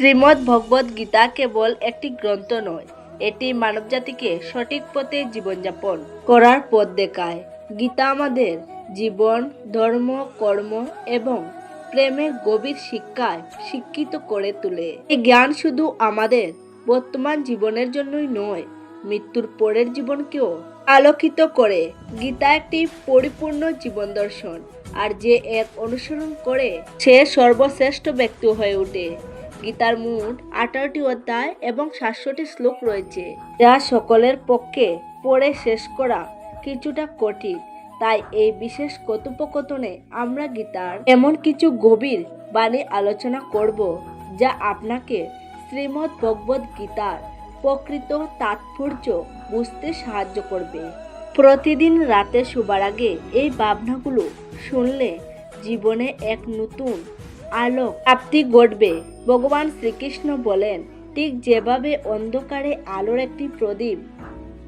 শ্রীমদ্ ভগবদ গীতা কেবল একটি গ্রন্থ নয়, এটি মানবজাতিকে সঠিক পথে জীবনযাপন করার পথ দেখায়। গীতা আমাদের জীবন, ধর্ম, কর্ম এবং প্রেমের গভীর শিক্ষায় শিক্ষিত করে তোলে। এই জ্ঞান শুধু আমাদের বর্তমান জীবনের জন্যই নয়, মৃত্যুর পরের জীবনকেও আলোকিত করে। গীতা একটি পরিপূর্ণ জীবন দর্শন, আর যে এক অনুসরণ করে সে সর্বশ্রেষ্ঠ ব্যক্তি হয়ে ওঠে। গীতার মোট আঠারোটি অধ্যায় এবং সাতশোটি শ্লোক রয়েছে, যা সকলের পক্ষে পড়ে শেষ করা কিছুটা কঠিন। তাই এই বিশেষ কথোপকথনে আমরা গীতার এমন কিছু গভীর বাণী আলোচনা করব, যা আপনাকে শ্রীমদ্ ভগবদ গীতার প্রকৃত তাৎপর্য বুঝতে সাহায্য করবে। প্রতিদিন রাতে শোবার আগে এই ভাবনাগুলো শুনলে জীবনে এক নতুন আলো প্রাপ্তি ঘটবে। ভগবান শ্রীকৃষ্ণ বলেন, ঠিক যেভাবে অন্ধকারে আলোর একটি প্রদীপ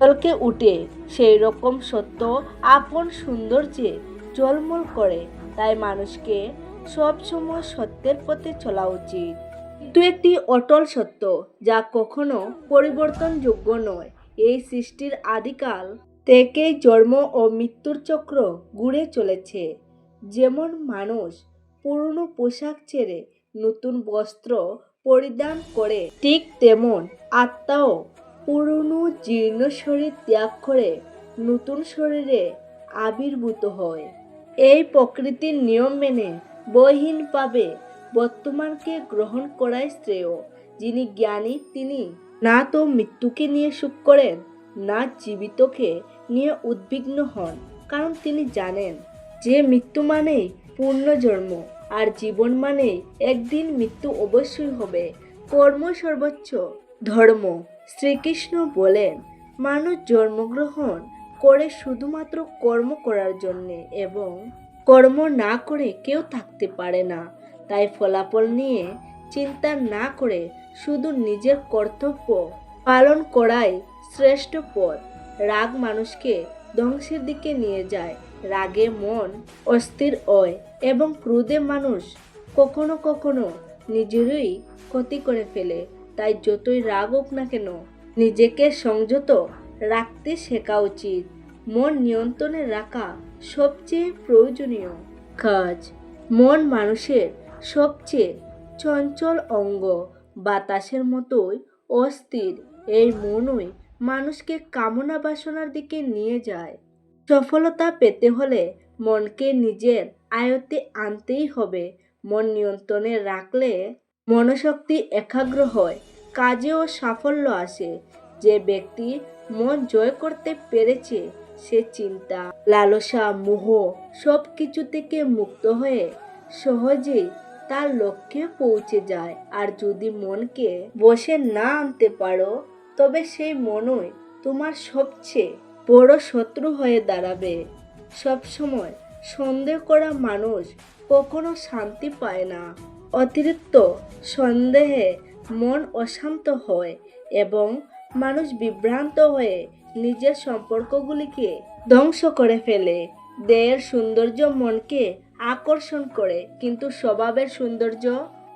জলকে উঠে সেই রকম সত্য আপন সৌন্দর্যে জলমল করে। তাই মানুষকে সবসময় সত্যের পথে চলা উচিত। কিন্তু একটি অটল সত্য, যা কখনো পরিবর্তনযোগ্য নয়। এই সৃষ্টির আদিকাল থেকেই জন্ম ও মৃত্যুর চক্র ঘুরে চলেছে। যেমন মানুষ পুরনো পোশাক ছেড়ে নতুন বস্ত্র পরিধান করে। ঠিক তেমন আত্মাও পুরনো জীর্ণ শরীর ত্যাগ করে নতুন শরীরে আবির্ভূত হয়। এই প্রকৃতির নিয়ম মেনে বহিনভাবে বর্তমানকে গ্রহণ করাই শ্রেয়। যিনি জ্ঞানী, তিনি না তো মৃত্যুকে নিয়ে সুখ করেন, না জীবিতকে নিয়ে উদ্বিগ্ন হন। কারণ তিনি জানেন, যে মৃত্যু মানেই পূর্ণজন্ম আর জীবন মানেই একদিন মৃত্যু অবশ্যই হবে। কর্ম সর্বোচ্চ। ধর্ম। শ্রীকৃষ্ণ বলেন, মানুষ জন্মগ্রহণ করে শুধুমাত্র কর্ম করার জন্যে এবং কর্ম না করে কেউ থাকতে পারে না। তাই ফলাফল নিয়ে চিন্তা না করে শুধু নিজের কর্তব্য পালন করাই শ্রেষ্ঠ পথ। রাগ মানুষকে ধ্বংসের দিকে নিয়ে যায়। রাগে মন, অস্থির হয় এবং ক্রোধে মানুষ কখনো কখনো নিজেরই ক্ষতি করে ফেলে। তাই যতই রাগ হোক না কেন, নিজেকে সংযত রাখতে শেখা উচিত। মন নিয়ন্ত্রণে রাখা সবচেয়ে প্রয়োজনীয় কাজ। মন মানুষের সবচেয়ে চঞ্চল অঙ্গ। বাতাসের মতোই অস্থির। এই মনই মানুষকে কামনা বাসনার দিকে নিয়ে যায়। সফলতা পেতে হলে মনকে নিজের আয়ত্তে আনতেই হবে। মন নিয়ন্ত্রণে রাখলে মনশক্তি একাগ্র হয় কাজেও সাফল্য আসে। যে ব্যক্তি মন জয় করতে পেরেছে, সে চিন্তা, লালসা, মোহ সব কিছু থেকে মুক্ত হয়ে সহজেই তার লক্ষ্যে পৌঁছে যায়। আর যদি মনকে বসে না আনতে পারো, তবে সেই মনই তোমার সবচেয়ে বড় শত্রু হয়ে দাঁড়াবে। সবসময় সন্দেহ করা মানুষ কখনো শান্তি পায় না। অতিরিক্ত সন্দেহে মন অশান্ত হয় এবং মানুষ বিভ্রান্ত হয়ে নিজের সম্পর্কগুলিকে ধ্বংস করে ফেলে। দেহের সৌন্দর্য মনকে আকর্ষণ করে, কিন্তু স্বভাবের সৌন্দর্য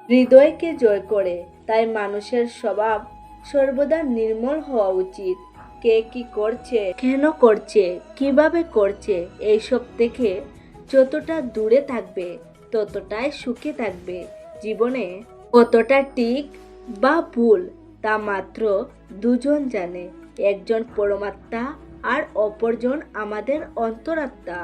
হৃদয়কে জয় করে। তাই মানুষের স্বভাব সর্বদা নির্মল হওয়া উচিত। কে কি করছে, কেন করছে, কীভাবে করছে, এইসব থেকে যতটা দূরে থাকবে, ততটাই সুখে থাকবে। জীবনে কতটা ঠিক বা ভুল, তা মাত্র দুজন জানে। একজন পরমাত্মা আর অপরজন আমাদের অন্তরাত্মা।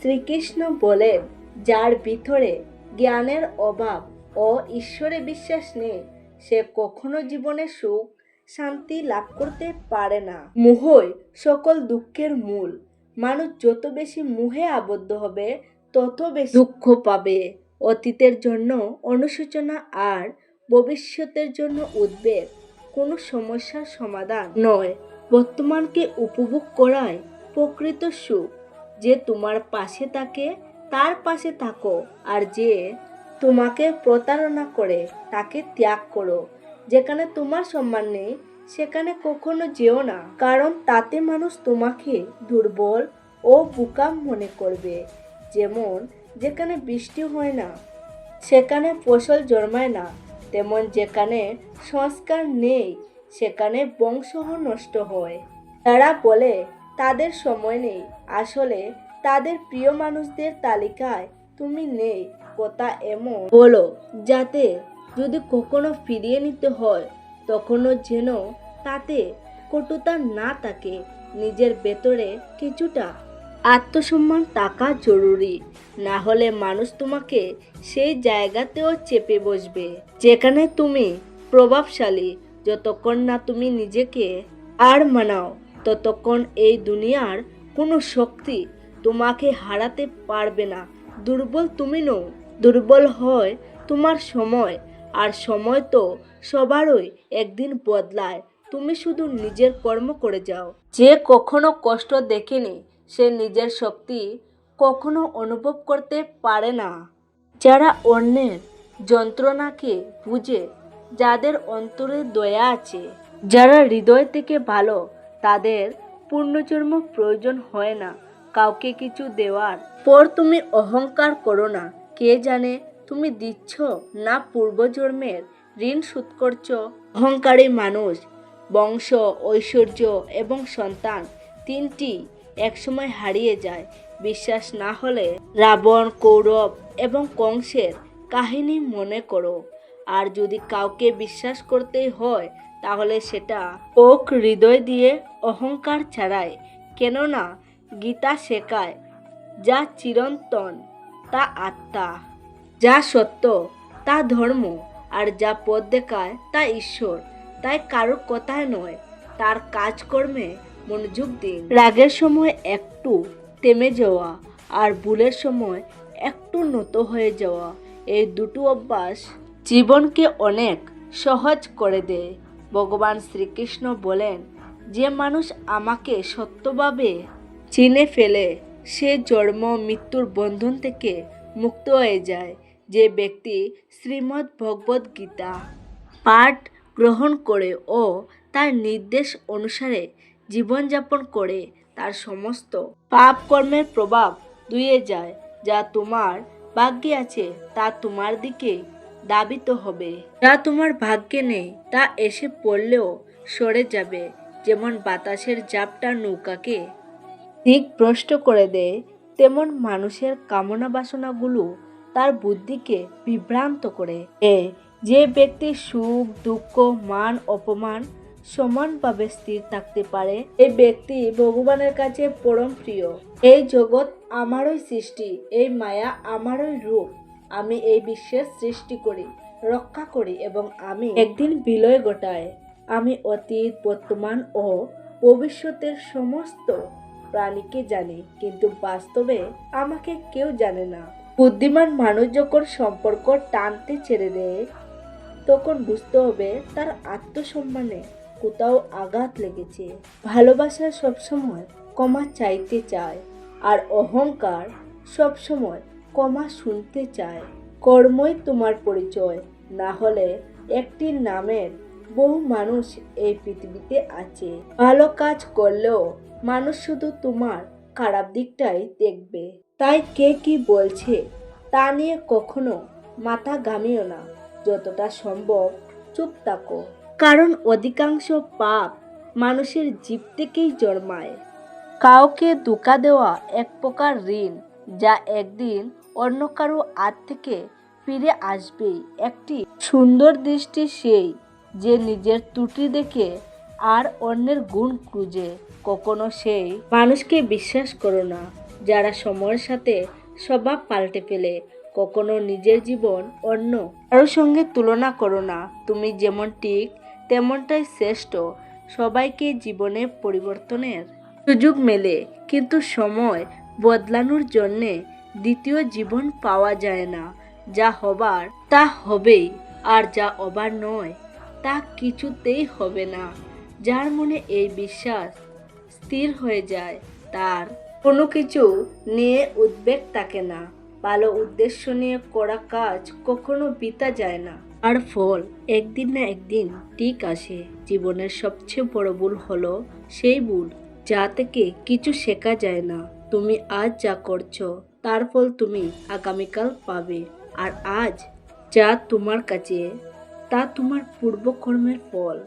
শ্রীকৃষ্ণ বলেন যার ভিতরে জ্ঞানের অভাব ও ঈশ্বরে বিশ্বাস নেই, সে কখনো জীবনে সুখ শান্তি লাভ করতে পারে না। মোহই সকল দুঃখের মূল। মানুষ যত বেশি মোহে আবদ্ধ হবে, তত বেশি দুঃখ পাবে। অতীতের জন্য অনুশোচনা আর ভবিষ্যতের জন্য উদ্বেগ কোনো সমস্যার সমাধান নয়। বর্তমানকে উপভোগ করায় প্রকৃত সুখ। যে তোমার পাশে থাকে, তার পাশে থাকো। আর যে তোমাকে প্রতারণা করে, তাকে ত্যাগ করো। যেখানে তোমার সম্মান নেই, সেখানে কখনো যেও না। কারণ তাতে মানুষ তোমাকে দুর্বল ও বোকা মনে করবে। যেমন, যেখানে বৃষ্টি হয় না, সেখানে ফসল জন্মায় না। তেমন যেখানে সংস্কার নেই, সেখানে বংশও নষ্ট হয়। তারা বলে, তাদের সময় নেই। আসলে তাদের প্রিয় মানুষদের তালিকায় তুমি নেই। কথা এমন। বলো, যাতে যদি কখনো ফিরিয়ে নিতে হয়, তখনও যেন তাতে কটুতা না থাকে। নিজের ভেতরে কিছুটা আত্মসম্মান থাকা জরুরি। না হলে মানুষ তোমাকে সেই জায়গাতেও চেপে বসবে, যেখানে তুমি প্রভাবশালী। যতক্ষণ না তুমি নিজেকে আর মানাও, ততক্ষণ এই দুনিয়ার কোনো শক্তি তোমাকে হারাতে পারবে না। দুর্বল তুমি নও, দুর্বল হয় তোমার সময়। আর সময় তো সবারই একদিন বদলায়। তুমি শুধু নিজের কর্ম করে যাও। যে কখনো কষ্ট দেখেনি, সে নিজের শক্তি কখনো অনুভব করতে পারে না। যারা অন্যের যন্ত্রণাকে বুঝে, যাদের অন্তরে দয়া আছে, যারা হৃদয় থেকে ভালো, তাদের পূর্ণজন্ম প্রয়োজন হয় না। কাউকে কিছু দেওয়ার পর তুমি অহংকার করো না। কে জানে তুমি দিচ্ছ না পূর্বজন্মের ঋণ শোধ করছ? অহংকারী মানুষ, বংশ, ঐশ্বর্য এবং সন্তান তিনটি একসময় হারিয়ে যায়। বিশ্বাস না হলে রাবণ, কৌরব এবং কংসের কাহিনী মনে করো। আর যদি কাউকে বিশ্বাস করতেই হয়, তাহলে সেটা ওক হৃদয় দিয়ে অহংকার ছাড়ায় কেননা গীতা শেখায়, যা চিরন্তন, তা আত্মা। যা সত্য, তা ধর্ম, আর যা পথ দেখায়, তা ঈশ্বর। তাই কারোর কথায় নয়, তার কাজকর্মে মনোযোগ দিন। রাগের সময় একটু থেমে যাওয়া, আর ভুলের সময় একটু নত হয়ে যাওয়া, এই দুটো অভ্যাস জীবনকে অনেক সহজ করে দেয়। ভগবান শ্রীকৃষ্ণ বলেন, যে মানুষ আমাকে সত্যভাবে চিনে ফেলে, সে জন্ম, মৃত্যুর বন্ধন থেকে মুক্ত হয়ে যায়। যে ব্যক্তি শ্রীমদ্ ভগবদ গীতা পাঠ গ্রহণ করে ও তার নির্দেশ অনুসারে জীবনযাপন করে, তার সমস্ত পাপ কর্মের প্রভাব ধুয়ে যায় যা তোমার ভাগ্যে আছে, তা তোমার দিকে দাবিত হবে। যা তোমার ভাগ্যে নেই, তা এসে পড়লেও সরে যাবে, যেমন বাতাসের জাপটা নৌকাকে দিক ভ্রষ্ট করে দেয়, তেমন মানুষের কামনা বাসনাগুলো তার বুদ্ধিকে বিভ্রান্ত করে। এ, যে ব্যক্তি সুখ, দুঃখ, মান, অপমান সমানভাবে স্থির থাকতে পারে এই ব্যক্তি ভগবানের কাছে পরম প্রিয়। এই জগৎ আমারই সৃষ্টি, এই মায়া আমারই রূপ। আমি এই বিশ্বের সৃষ্টি করি, রক্ষা করি এবং আমি একদিন বিলয় ঘটাই আমি অতীত, বর্তমান ও ভবিষ্যতের সমস্ত প্রাণীকে জানি, কিন্তু বাস্তবে আমাকে কেউ জানে না। বুদ্ধিমান মানুষ যখন সম্পর্ক টানতে ছেড়ে দেয়, তখন বুঝতে হবে তার আত্মসম্মানে কোথাও আঘাত লেগেছে। ভালোবাসা সবসময় ক্ষমা চাইতে চায় আর অহংকার সবসময় ক্ষমা শুনতে চায়। কর্মই তোমার পরিচয়, না হলে একটি নামের বহু মানুষ এই পৃথিবীতে আছে। ভালো কাজ করলেও মানুষ শুধু তোমার খারাপ দিকটাই দেখবে। তাই কে কি বলছে তা নিয়ে কখনো মাথা ঘামিও না। যতটা সম্ভব চুপ থাকো। কারণ অধিকাংশ পাপ মানুষের জীব থেকেই জন্মায়। কাউকে ধোকা দেওয়া এক প্রকার ঋণ যা একদিন অন্য কারও হাত থেকে ফিরে আসবেই। একটি সুন্দর দৃষ্টি সেই যে নিজের ত্রুটি দেখে আর অন্যের গুণ খুঁজে। কখনো সেই মানুষকে বিশ্বাস করো না। যারা সময়ের সাথে স্বভাব পাল্টে ফেলে, কখনো নিজের জীবন অন্য কারোর সঙ্গে তুলনা করো না। তুমি যেমন ঠিক, তেমনটাই শ্রেষ্ঠ। সবাইকে জীবনে পরিবর্তনের সুযোগ মেলে, কিন্তু সময় বদলানোর জন্যে দ্বিতীয় জীবন পাওয়া যায় না। যা হবার, তা হবেই, আর যা হবার নয়, তা কিছুতেই হবে না। যার মনে এই বিশ্বাস স্থির হয়ে যায়, তার কোনো কিছু নিয়ে উদ্বেগ থাকে না। ভালো উদ্দেশ্য নিয়ে করা কাজ কখনো বিতা যায় না। আর ফল একদিন না একদিন ঠিক আসে। জীবনের সবচেয়ে বড় ভুল হলো সেই ভুল যা থেকে কিছু শেখা যায় না। তুমি আজ যা করছ, তার ফল তুমি আগামীকাল পাবে। আর আজ যা তোমার কাছে, তা তোমার পূর্বকর্মের ফল।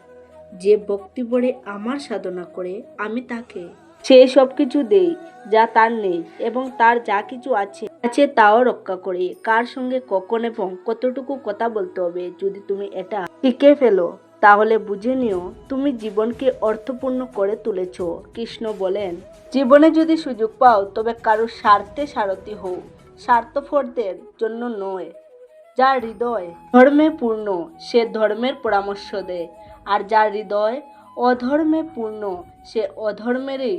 যে ভক্তি ভরে আমার সাধনা করে, আমি তাকে সে সব কিছু দেই, যা তার নেই এবং তার যা কিছু আছে আছে তাও রক্ষা করে। কার সঙ্গে কখন এবং কতটুকু কথা বলতে হবে যদি তুমি এটা শিখে ফেলো? তাহলে বুঝে নিও, তুমি জীবনকে অর্থপূর্ণ করে তুলেছ, কৃষ্ণ বলেন। জীবনে যদি সুযোগ পাও, তবে কারোর স্বার্থে সারথি হও। স্বার্থপরদের জন্য নয়, যার হৃদয় ধর্মে পূর্ণ, সে ধর্মের পরামর্শ দেয়। আর যার হৃদয় অধর্মে পূর্ণ, সে অধর্মেরই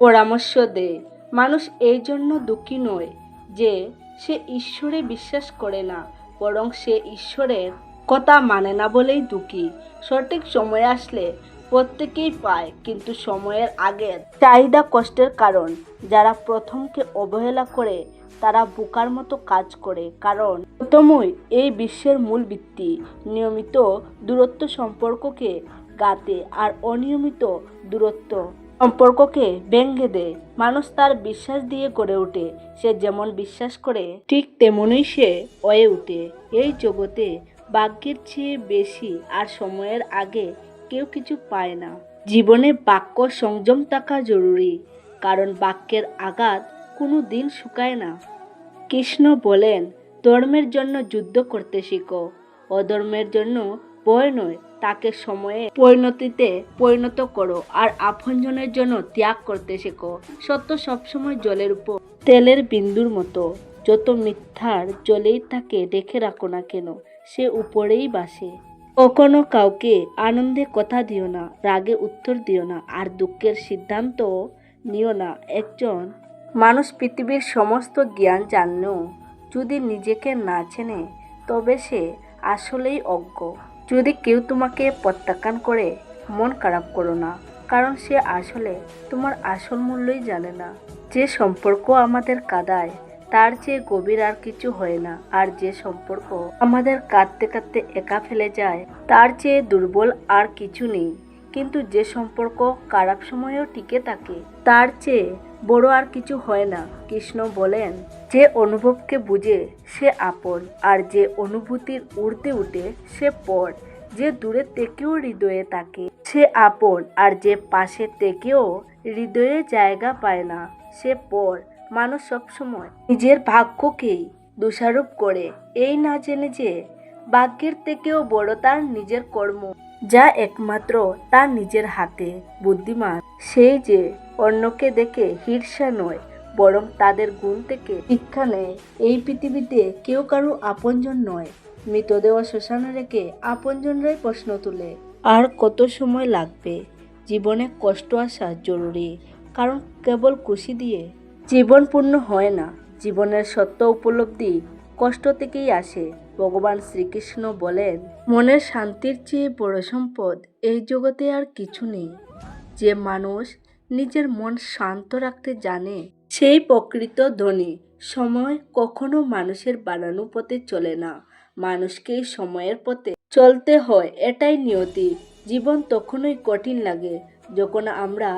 পরামর্শ দেয়। মানুষ এই জন্য দুঃখী নয় যে সে ঈশ্বরে বিশ্বাস করে না, বরং সে ঈশ্বরের কথা মানে না বলেই দুঃখী। সঠিক সময় আসলে প্রত্যেকেই পায়, কিন্তু সময়ের আগের চাহিদা কষ্টের কারণ। যারা প্রথমকে অবহেলা করে, তারা বোকার মতো কাজ করে, কারণ প্রথমই এই বিশ্বের মূল ভিত্তি। নিয়মিত দূরত্ব সম্পর্ককে গাতে আর অনিয়মিত দূরত্ব সম্পর্ককে ব্যঙ্গে দেয়। মানুষ তার বিশ্বাস দিয়ে গড়ে ওঠে। সে যেমন বিশ্বাস করে, ঠিক তেমনই সে হয়ে ওঠে। এই জগতে ভাগ্যের চেয়ে বেশি আর সময়ের আগে কেউ কিছু পায় না। জীবনে বাক্য সংযম থাকা জরুরি, কারণ বাক্যের আঘাত কোনো দিন শুকায় না। কৃষ্ণ বলেন, ধর্মের জন্য যুদ্ধ করতে শিখো। অধর্মের জন্য ভয় নয় তাকে সময়ে পরিণতিতে পরিণত করো আর আপনজনের জন্য ত্যাগ করতে শেখো। সত্য সবসময় জলের উপর, তেলের বিন্দুর মতো। যত মিথ্যার জলেই তাকে রেখে রাখো না কেন, সে উপরেই বাসে। কখনো কাউকে আনন্দে কথা দিও না, রাগে উত্তর দিও না, আর দুঃখের সিদ্ধান্ত নিও না। একজন মানুষ পৃথিবীর সমস্ত জ্ঞান জানলেও যদি নিজেকে না চেনে, তবে সে আসলেই অজ্ঞ। যদি কেউ তোমাকে প্রত্যাখ্যান করে, মন খারাপ করো না, কারণ সে আসলে তোমার আসল মূল্যই জানে না। যে সম্পর্ক আমাদের কাদায়, তার চেয়ে গভীর আর কিছু হয় না। আর যে সম্পর্ক আমাদের কাঁদতে কাঁদতে একা ফেলে যায়, তার চেয়ে দুর্বল আর কিছু নেই। কিন্তু যে সম্পর্ক খারাপ সময়েও টিকে থাকে, তার চেয়ে বড় আর কিছু হয় না, কৃষ্ণ বলেন। যে অনুভবকে বুঝে সে আপন, আর যে অনুভূতির উড়তে উঠে সে পর। যে দূরে থেকেও হৃদয়ে থাকে, সে আপন, আর যে পাশে থেকেও হৃদয়ে জায়গা পায় না, সে পর। মানুষ সবসময় নিজের ভাগ্যকেই দোষারোপ করে। এই না জেনে যে ভাগ্যের থেকেও বড় তার নিজের কর্ম, যা একমাত্র তার নিজের হাতে। বুদ্ধিমান সেই যে অন্যকে দেখে হির্ষা নয়, বরং তাদের গুণ থেকে শিক্ষা নেয়। এই পৃথিবীতে কেউ কারও আপনজন নয়। মৃতদেহ শ্মশানে রেখে আপনজনরাই প্রশ্ন তুলে, আর কত সময় লাগবে? জীবনে কষ্ট আসা জরুরি, কারণ কেবল খুশি দিয়ে। জীবন পূর্ণ হয় না, জীবনের সত্য উপলব্ধি কষ্ট থেকেই আসে। ভগবান শ্রীকৃষ্ণ বলেন, মনের শান্তির চেয়ে বড় সম্পদ এই জগতে আর কিছু নেই। যে মানুষ নিজের মন শান্ত রাখতে জানে। সেই প্রকৃত ধনী সময় কখনো মানুষের বানানো পথে চলে না। মানুষকেই সময়ের পথে চলতে হয়, এটাই নিয়তি। জীবন তখনই কঠিন লাগে, যখন আমরা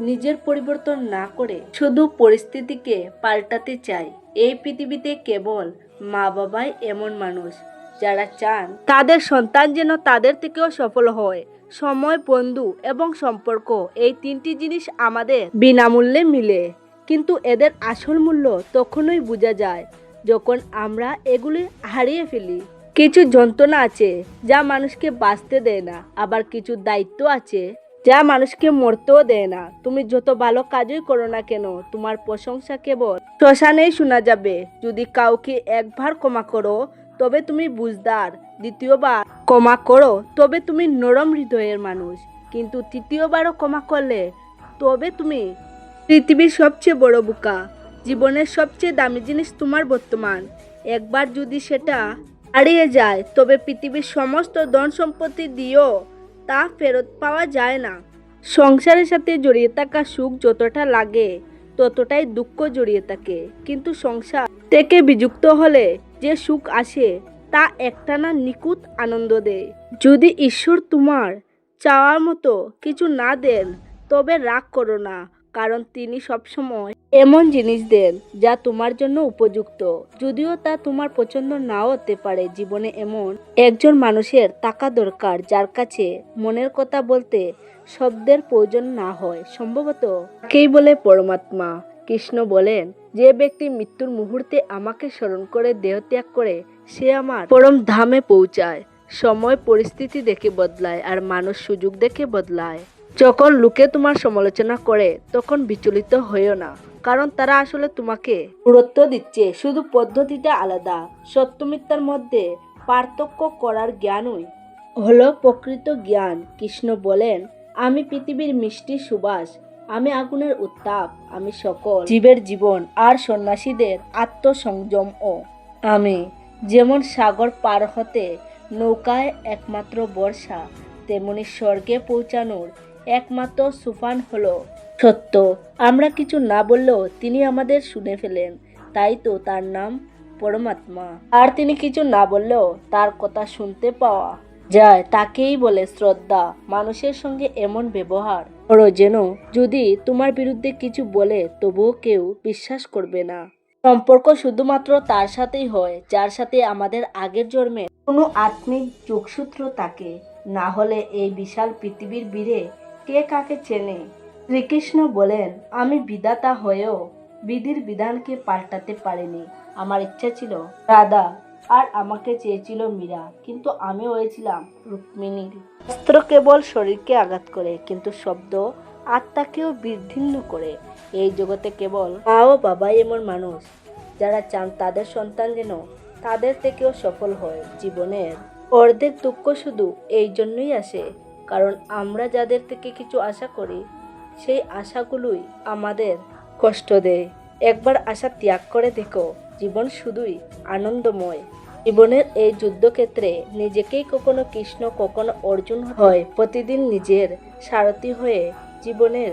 নিজের পরিবর্তন না করে শুধু পরিস্থিতিকে পাল্টাতে চাই। এই পৃথিবীতে কেবল মা বাবাই এমন মানুষ, যারা চান তাদের সন্তান যেন তাদের থেকেও সফল হয়। সময়, বন্ধু এবং সম্পর্ক, এই তিনটি জিনিস আমাদের বিনামূল্যে মিলে। কিন্তু এদের আসল মূল্য তখনই বোঝা যায় যখন আমরা এগুলি হারিয়ে ফেলি। কিছু যন্ত্রণা আছে যা মানুষকে বাঁচতে দেয় না, আবার কিছু দায়িত্ব আছে যা মানুষকে মরতেও দেয় না। তুমি যত ভালো কাজই করো না কেন, তোমার প্রশংসা কেবল শ্মশানেই শোনা যাবে। যদি কাউকে একবার ক্ষমা করো, তবে তুমি বুঝদার দ্বিতীয়বার ক্ষমা করো, তবে তুমি নরম হৃদয়ের মানুষ। কিন্তু তৃতীয়বারও ক্ষমা করলে, তবে তুমি পৃথিবীর সবচেয়ে বড় বোকা, জীবনের সবচেয়ে দামি জিনিস তোমার বর্তমান। একবার যদি সেটা হারিয়ে যায়, তবে পৃথিবীর সমস্ত ধন সম্পত্তি দিয়েও তা ফেরত পাওয়া যায় না। সংসারের সাথে জড়িয়ে থাকা সুখ যতটা লাগে, ততটাই দুঃখ জড়িয়ে থাকে। কিন্তু সংসার থেকে বিযুক্ত হলে যে সুখ আসে তা একটানা নিকুত আনন্দ দেয়। যদি ঈশ্বর তোমার চাওয়ার মতো কিছু না দেন, তবে রাগ করো না, কারণ তিনি সবসময় এমন জিনিস দেন যা তোমার জন্য উপযুক্ত। যদিও তা তোমার পছন্দ নাও হতে পারে, জীবনে এমন একজন মানুষের টাকা দরকার যার কাছে মনের কথা বলতে শব্দের প্রয়োজন না হয়। সম্ভবত কেই বলে পরমাত্মা? কৃষ্ণ বলেন, যে ব্যক্তি মৃত্যুর মুহূর্তে আমাকে স্মরণ করে দেহত্যাগ করে সে আমার পরম ধামে পৌঁছায়। সময় পরিস্থিতি দেখে বদলায় আর মানুষ সুযোগ দেখে বদলায়। যখন লোকে তোমার সমালোচনা করে, তখন বিচলিত হইও না। কারণ তারা আসলে তোমাকে গুরুত্ব দিচ্ছে। শুধু পদ্ধতিটা আলাদা। সত্য মিথ্যার মধ্যে পার্থক্য করার জ্ঞানই হলো প্রকৃত জ্ঞান। কৃষ্ণ বলেন, আমি পৃথিবীর মিষ্টি সুবাস। আমি আগুনের উত্তাপ। আমি সকল জীবের জীবন আর সন্ন্যাসীদের আত্মসংযম ও। আমি যেমন সাগর পার হতে নৌকায় একমাত্র বর্ষা, তেমনি স্বর্গে পৌঁছানোর একমাত্র সুফান হলো সত্য। আমরা কিছু না বললেও তিনি আমাদের শুনে ফেলেন, তাই তো তার নাম পরমাত্মা। আর তিনি কিছু না বললেও তার কথা শুনতে পাওয়া যায়, তাকেই বলে শ্রদ্ধা। মানুষের সঙ্গে এমন ব্যবহার করো যেন যদি তোমার বিরুদ্ধে কিছু বলে তবুও কেউ বিশ্বাস করবে না। সম্পর্ক শুধুমাত্র তার সাথেই হয়, যার সাথে আমাদের আগের জন্মের কোনো আত্মিক যোগসূত্র থাকে। না হলে এই বিশাল পৃথিবীর বীরে কে কাকে চেনে? শ্রীকৃষ্ণ বলেন, আমি বিধাতা হয়েও বিধির বিধানকে পাল্টাতে পারিনি। আমার ইচ্ছা ছিল রাধা, আর আমাকে চেয়েছিল মীরা, কিন্তু আমি হয়েছিলাম রুক্মিণীর। অস্ত্র কেবল শরীরকে আঘাত করে, কিন্তু শব্দ আত্মাকেও বিচ্ছিন্ন করে। এই জগতে কেবল মা ও বাবাই এমন মানুষ, যারা চান তাদের সন্তান যেন তাদের থেকেও সফল হয় জীবনের। অর্ধেক দুঃখ শুধু এই জন্যই আসে, কারণ আমরা যাদের থেকে কিছু আশা করি, সেই আশাগুলোই আমাদের কষ্ট দেয়। একবার আশা ত্যাগ করে দেখো, জীবন শুধুই আনন্দময়। জীবনের এই যুদ্ধক্ষেত্রে নিজেকেই কখনো কৃষ্ণ, কখনো অর্জুন হয়। প্রতিদিন নিজের সারথি হয়ে জীবনের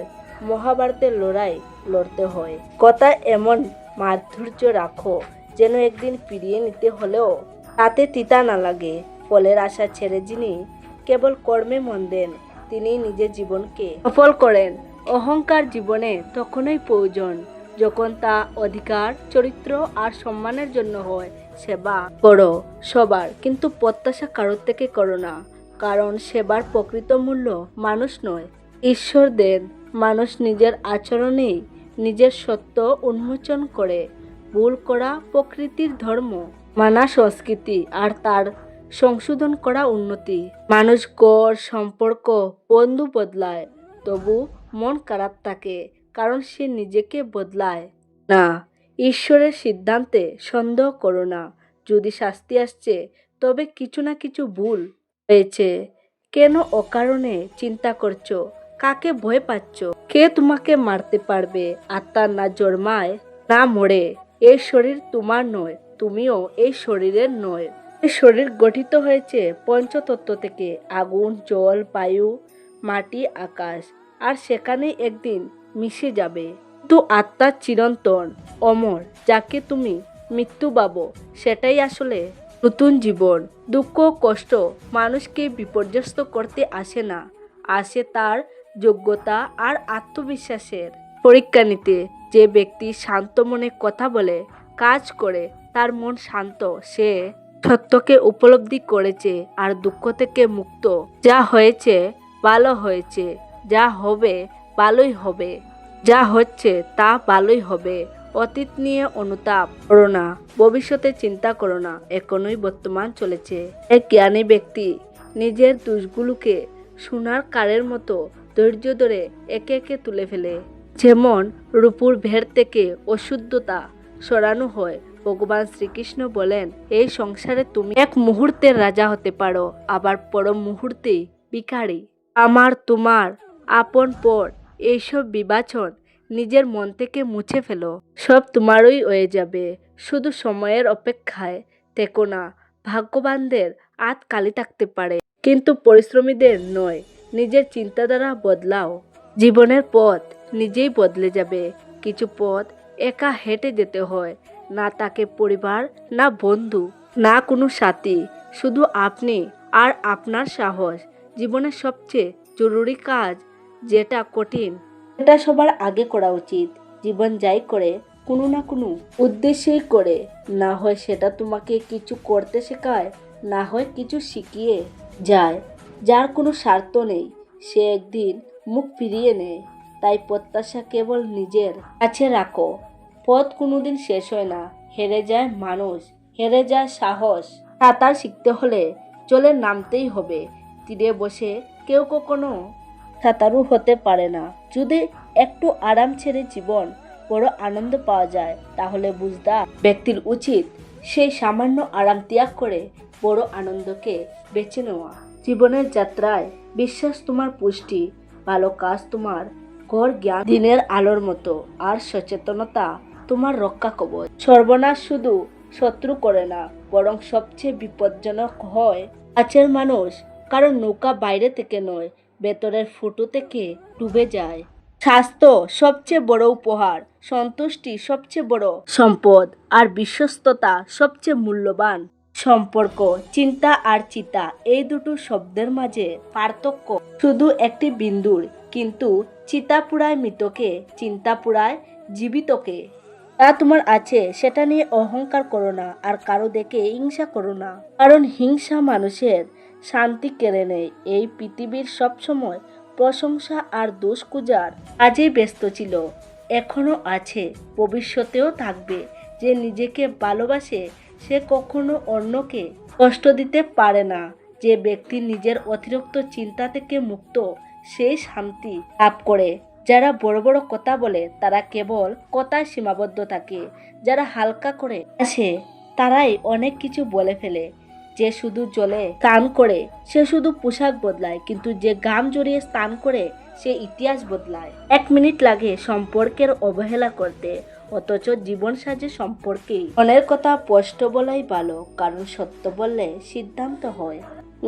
মহাভারতের লড়াই লড়তে হয়। কথা এমন, মাধুর্য রাখো, যেন একদিন ফিরিয়ে নিতে হলেও তাতে তিতা না লাগে। ফলের আশা ছেড়ে যিনি কেবল কর্মে মন দেন তিনি নিজের জীবনকে সফল করেন। অহংকার জীবনে তখনই প্রয়োজন, যখন তা অধিকার, চরিত্র আর সম্মানের জন্য হয়। সেবা করো সবার, কিন্তু প্রত্যাশা কারোর থেকে করো না, কারণ সেবার প্রকৃত মূল্য মানুষ নয়। ঈশ্বর দেন। মানুষ নিজের আচরণেই নিজের সত্য উন্মোচন করে। ভুল করা প্রকৃতির ধর্ম। মানা সংস্কৃতি আর তার সংশোধন করা উন্নতি। মানুষ গড়, সম্পর্ক, বন্ধু বদলায়। তবু মন খারাপ থাকে, কারণ সে নিজেকে বদলায়। না, ঈশ্বরের সিদ্ধান্তে সন্দেহ করো না। যদি শাস্তি আসছে, তবে কিছু না কিছু ভুল হয়েছে। কেন অকারণে চিন্তা করছ? কাকে ভয় পাচ্ছ? কে তোমাকে মারতে পারবে? আত্মা না জন্মায়, না মরে। এই শরীর তোমার নয়, তুমিও এই শরীরের নয়। এই শরীর গঠিত হয়েছে পঞ্চতত্ত্ব থেকে। আগুন, জল, বায়ু, মাটি, আকাশ। আর সেখানেই একদিন মিশে যাবে। কিন্তু আত্মা চিরন্তন, অমর, যাকে তুমি মৃত্যু পাবো সেটাই আসলে নতুন জীবন। দুঃখ, কষ্ট মানুষকে বিপর্যস্ত করতে আসে না। আসে তার যোগ্যতা আর আত্মবিশ্বাসের পরীক্ষা নিতে যে ব্যক্তি শান্ত মনে কথা বলে, কাজ করে, তার মন শান্ত, সে সত্যকে উপলব্ধি করেছে আর দুঃখ থেকে মুক্ত। যা হয়েছে, ভালো হয়েছে। যা হবে, ভালোই হবে। যা হচ্ছে, তা ভালোই হবে। অতীত নিয়ে অনুতাপ করো না। ভবিষ্যতে চিন্তা করো না। এখনই বর্তমান চলেছে। এক জ্ঞানী ব্যক্তি নিজের দোষগুলোকে সোনার কারের মতো ধৈর্য ধরে একে একে তুলে ফেলে। যেমন রূপুর ভের থেকে অশুদ্ধতা সরানো হয়। ভগবান শ্রীকৃষ্ণ বলেন, এই সংসারে তুমি এক মুহূর্তের রাজা হতে পারো, আবার পর মুহূর্তে ভিখারি। আমার, তোমার, আপন, পর, এইসব বিবাচন নিজের মন থেকে মুছে ফেলো। সব তোমারই হয়ে যাবে। শুধু সময়ের অপেক্ষায় থেকো না। ভাগ্যবানদের আত কালি থাকতে পারে। কিন্তু পরিশ্রমীদের নয়। নিজের চিন্তাধারা বদলাও। জীবনের পথ নিজেই বদলে যাবে। কিছু পথ একা হেঁটে যেতে হয়, না তাকে পরিবার, না বন্ধু, না কোনো সাথী। শুধু আপনি আর আপনার সাহস। জীবনের সবচেয়ে জরুরি কাজ যেটা কঠিন এটা সবার আগে করা উচিত। জীবন যাই করে, কোনো না কোনো উদ্দেশ্যেই করে। না হয় সেটা তোমাকে কিছু করতে শেখায়, না হয় কিছু শিখিয়ে যায়। যার কোনো স্বার্থ নেই, সে একদিন মুখ ফিরিয়ে নেয়। তাই প্রত্যাশা কেবল নিজের কাছে রাখো। পথ কোনোদিন শেষ হয় না। হেরে যায় মানুষ, হেরে যায় সাহস। সাঁতার শিখতে হলে জলে নামতেই হবে। তীরে বসে কেউ কখনো সাঁতারু হতে পারে না। যদি একটু আরাম ছেড়ে জীবন বড় আনন্দ পাওয়া যায়, তাহলে বুঝদা ব্যক্তির উচিত সেই সামান্য আরাম ত্যাগ করে বড় আনন্দকে বেছে নেওয়া। জীবনের যাত্রায় বিশ্বাস তোমার পুষ্টি, ভালো কাজ তোমার ঘর জ্ঞান দিনের আলোর মতো, আর সচেতনতা তোমার রক্ষা কবচ। সর্বনাশ শুধু শত্রু করে না, বরং সবচেয়ে বিপজ্জনক হয় কাছের মানুষ, কারণ নৌকা বাইরে থেকে নয়, ভেতরের ফুটো থেকে ডুবে যায়। স্বাস্থ্য সবচেয়ে বড় উপহার, সন্তুষ্টি সবচেয়ে বড় সম্পদ, আর বিশ্বস্ততা সবচেয়ে মূল্যবান। সম্পর্ক, চিন্তা আর চিতা, এই দুটো শব্দের মাঝে পার্থক্য। শুধু একটি বিন্দুর, কিন্তু চিতা পুরায় মৃতকে, চিন্তা পুরায় জীবিতকে। তা তোমার আছে, সেটা নিয়ে অহংকার করো না, আর কারও দেখে হিংসা করো না। কারণ হিংসা মানুষের শান্তি কেড়ে নেয়। এই পৃথিবীর সবসময় প্রশংসা আর দোষ কুজার আজই ব্যস্ত ছিল। এখনও আছে, ভবিষ্যতেও থাকবে। যে নিজেকে ভালোবাসে সে কখনো অন্যকে কষ্ট দিতে পারে না। যে ব্যক্তি নিজের অতিরিক্ত চিন্তা থেকে মুক্ত সেই শান্তি লাভ করে। যারা বড় বড় কথা বলে, তারা কেবল কথায় সীমাবদ্ধ থাকে। যারা হালকা করে আসে, তারাই অনেক কিছু বলে ফেলে। যে শুধু জলে স্নান করে, সে শুধু পোশাক বদলায়। কিন্তু যে গাম জড়িয়ে স্নান করে, সে ইতিহাস বদলায়। এক মিনিট লাগে সম্পর্কের অবহেলা করতে। অথচ জীবন সাজে সম্পর্কেই মনের কথা স্পষ্ট বলাই ভালো, কারণ সত্য বললে সিদ্ধান্ত হয়।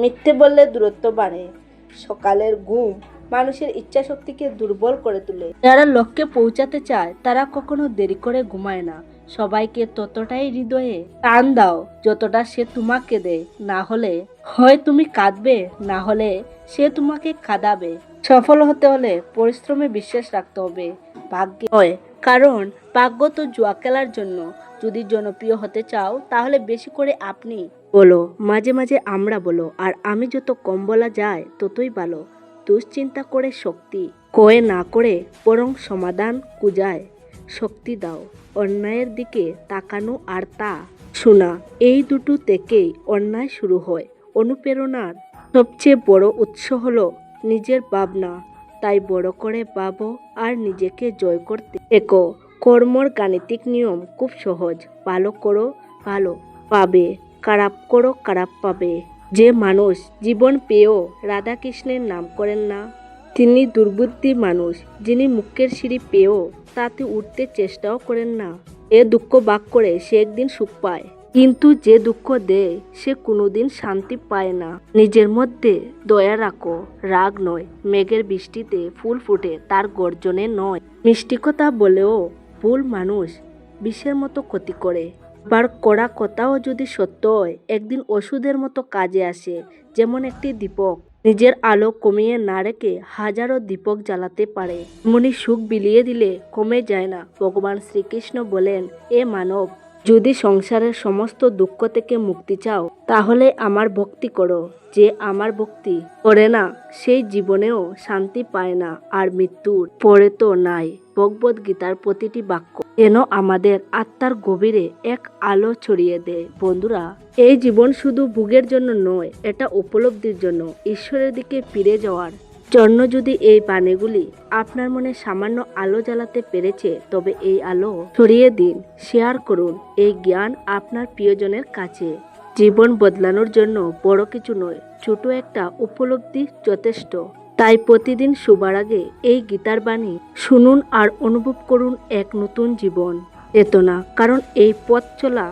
মিথ্যে বললে দূরত্ব বাড়ে। সকালের ঘুম মানুষের ইচ্ছা শক্তিকে দুর্বল করে তোলে। যারা লক্ষ্যে পৌঁছাতে চায়, তারা কখনো দেরি করে ঘুমায় না। সবাইকে ততটাই হৃদয়ে টান দাও, যতটা সে তোমাকে দেয়। না হলে হয় তুমি কাঁদবে, না হলে সে তোমাকে কাঁদাবে সফল হতে হলে পরিশ্রমে বিশ্বাস রাখতে হবে। ভাগ্যে হয় কারণ ভাগ্য তো জুয়া খেলার জন্য। যদি জনপ্রিয় হতে চাও, তাহলে বেশি করে আপনি বলো, মাঝে মাঝে আমরা বলো, আর আমি যত কম বলা যায়, ততই ভালো। দুশ্চিন্তা করে শক্তি কয়ে না করে বরং সমাধান কুজায় শক্তি দাও, অন্যায়ের দিকে তাকানো আর তা শোনা। এই দুটো থেকেই অন্যায় শুরু হয়। অনুপ্রেরণার সবচেয়ে বড় উৎস হলো নিজের ভাবনা। তাই বড় করে ভাবো আর নিজেকে জয় করতে একো কর্মর গাণিতিক নিয়ম খুব সহজ। ভালো করো, ভালো পাবে। খারাপ করো, খারাপ পাবে। যে মানুষ জীবন পেয়েও রাধাকৃষ্ণের নাম করেন না, তিনি দুর্বুদ্ধি মানুষ। যিনি মুখের সিঁড়ি পেয়েও তাতে উঠতে চেষ্টাও করেন না। এ দুঃখ বাক করে সে একদিন সুখ পায়। কিন্তু যে দুঃখ দেয়, সে কোনোদিন শান্তি পায় না। নিজের মধ্যে দয়া রাখো, রাগ নয়, মেঘের বৃষ্টিতে ফুল ফুটে, তার গর্জনে নয়। মিষ্টি কথা বলেও ভুল মানুষ বিষের মতো ক্ষতি করে। আবার কড়া কথাও যদি সত্য হয়, একদিন ওষুধের মতো কাজে আসে, যেমন একটি দীপক। নিজের আলো কমিয়ে না রেখে হাজারো দীপক জ্বালাতে পারে। এমনি সুখ বিলিয়ে দিলে কমে যায় না। ভগবান শ্রীকৃষ্ণ বলেন, এ মানব যদি সংসারের সমস্ত দুঃখ থেকে মুক্তি চাও, তাহলে আমার ভক্তি করো, যে আমার ভক্তি করে না, সেই জীবনেও শান্তি পায় না, আর মৃত্যুর পরে তো নাই। ভগবত গীতার প্রতিটি বাক্য যেন আমাদের আত্মার গভীরে এক আলো ছড়িয়ে দেয়। বন্ধুরা, এই জীবন শুধু ভোগের জন্য নয়, এটা উপলব্ধির জন্য, ঈশ্বরের দিকে ফিরে যাওয়ার জন্য যদি এই বাণীগুলি আপনার মনে সামান্য আলো জ্বালাতে পেরেছে, তবে এই আলো ছড়িয়ে দিন, শেয়ার করুন, এই জ্ঞান আপনার প্রিয়জনের কাছে। জীবন বদলানোর জন্য বড় কিছু নয়, ছোট একটা উপলব্ধি যথেষ্ট। তাই প্রতিদিন শোবার আগে এই গীতার বাণী শুনুন আর অনুভব করুন এক নতুন জীবন। চেতনা কারণ এই পথ চলা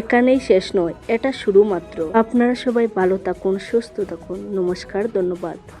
এখানেই শেষ নয়, এটা শুরু মাত্র আপনারা সবাই ভালো থাকুন, সুস্থ থাকুন। নমস্কার, ধন্যবাদ।